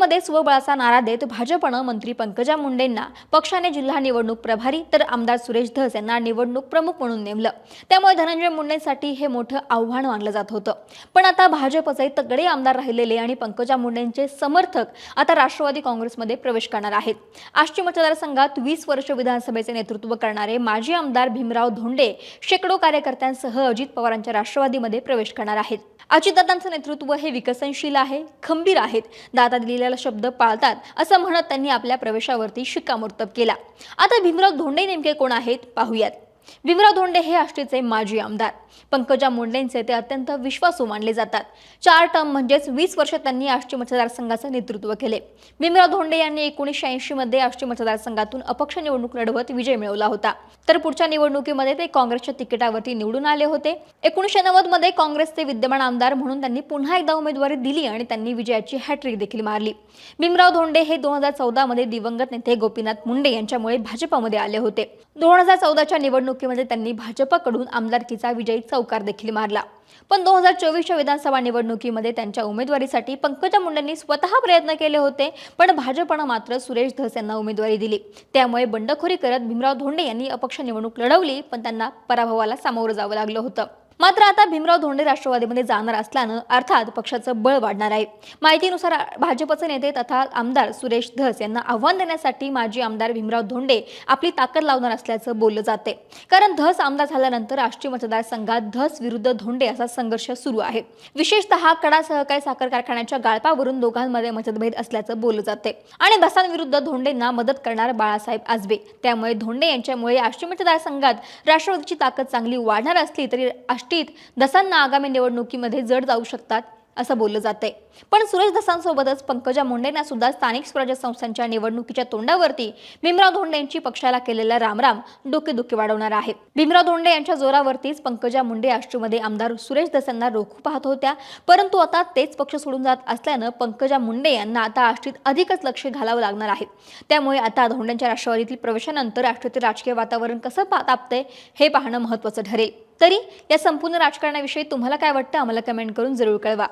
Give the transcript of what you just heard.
आष्टीमध्ये स्वबळाचा नारा देत भाजपनं मंत्री पंकजा मुंडेंना पक्षाने जिल्हा निवडणूक प्रभारी तर आमदार सुरेश धस यांना निवडणूक प्रमुख म्हणून नेमलं. त्यामुळे धनंजय मुंडेंसाठी हे मोठं आव्हान मानलं जात होतं. पण आता भाजपचे तगडे आमदार राहिलेले आणि पंकजा मुंडेंचे समर्थक आता राष्ट्रवादी काँग्रेसमध्ये प्रवेश करणार आहेत. आष्टी मतदारसंघात वीस वर्ष विधानसभेचे नेतृत्व करणारे माजी आमदार भीमराव धोंडे शेकडो कार्यकर्त्यांसह अजित पवारांच्या राष्ट्रवादीमध्ये प्रवेश करणार आहेत. अजितदादांचं नेतृत्व हे विकसनशील आहे खंबीर आहेत. दादा आपल्याला शब्द पाळतात असं म्हणत त्यांनी आपल्या प्रवेशावरती शिक्कामोर्तब केला. आता भीमराव धोंडे नेमके कोण आहेत? पाहूयात. भीमराव धोंडे हे आष्टीचे माजी आमदार. पंकजा मुंडेंचे ते अत्यंत विश्वासू मानले जातात. चार टर्म म्हणजेच वीस वर्ष त्यांनी आष्टी मतदारसंघाचं नेतृत्व केले. भीमराव धोंडे यांनी एकोणीसशे ऐंशी मध्ये आष्टी मतदारसंघातून अपक्ष निवडणूक लढवत विजय मिळवला होता. तर पुढच्या निवडणुकीमध्ये ते काँग्रेसच्या तिकिटावरती निवडून आले होते. एकोणीसशे नव्वदमध्ये काँग्रेसचे विद्यमान आमदार म्हणून त्यांनी पुन्हा एकदा उमेदवारी दिली आणि त्यांनी विजयाची हॅट्रिक देखील मारली. भीमराव धोंडे हे दोन हजार चौदा मध्ये दिवंगत नेते गोपीनाथ मुंडे यांच्यामुळे भाजपमध्ये आले होते. दोन हजार चौदाच्या निवडणुकीमध्ये त्यांनी भाजपकडून आमदारकीचा विजयी चौकार देखील मारला. पण दोन हजार चोवीसच्या विधानसभा निवडणुकीमध्ये त्यांच्या उमेदवारीसाठी पंकजा मुंडेंनी स्वतः प्रयत्न केले होते पण भाजपनं मात्र सुरेश धस यांना उमेदवारी दिली. त्यामुळे बंडखोरी करत भीमराव धोंडे यांनी अपक्ष निवडणूक लढवली पण त्यांना पराभवाला सामोरं जावं लागलं होतं. मात्र आता भीमराव धोंडे राष्ट्रवादीमध्ये जाणार असल्यानं अर्थात पक्षाचं बळ वाढणार आहे. माहितीनुसार भाजपचे नेते तथा आमदार सुरेश धस यांना आव्हान देण्यासाठी माजी आमदार भीमराव धोंडे आपली ताकद लावणार असल्याचं बोललं जाते कारण धस आमदार झाल्यानंतर राष्ट्रीय मतदारसंघात धस विरुद्ध धोंडे असा संघर्ष सुरू आहे. विशेषतः कडा सहकारी साखर कारखान्याच्या गाळपावरून दोघांमध्ये मतभेद असल्याचं बोललं जाते आणि धसांविरुद्ध धोंडेंना मदत करणार बाळासाहेब आजबे. त्यामुळे धोंडे यांच्यामुळे राष्ट्रीय मतदारसंघात राष्ट्रवादीची ताकद चांगली वाढणार असली तरी गोष्टीत दसांना आगामी निवडणुकीमध्ये जड जाऊ शकतात असं बोललं जातंय. पण सुरेश दसांसोबतच पंकजा मुंडेंना सुद्धा स्थानिक स्वराज्य संस्थांच्या निवडणुकीच्या तोंडावरती भीमराव धोंडे यांची पक्षाला केलेला रामराम डोकेदुखी वाढवणार आहे. भीमराव धोंडे यांच्या जोरावरतीच पंकजा मुंडे आष्टीमध्ये आमदार सुरेश दसांना रोखू पाहत होत्या. परंतु आता तेच पक्ष सोडून जात असल्यानं पंकजा मुंडे यांना आता आष्टीत अधिकच लक्ष घालावं लागणार आहे. त्यामुळे आता धोंडेंच्या राष्ट्रवादीतील प्रवेशानंतर आष्टीतील राजकीय वातावरण कसं तापतंय हे पाहणं महत्त्वाचं ठरेल. तरी या संपूर्ण राजकारणाविषयी तुम्हाला काय वाटतं आम्हाला कमेंट करून जरूर कळवा.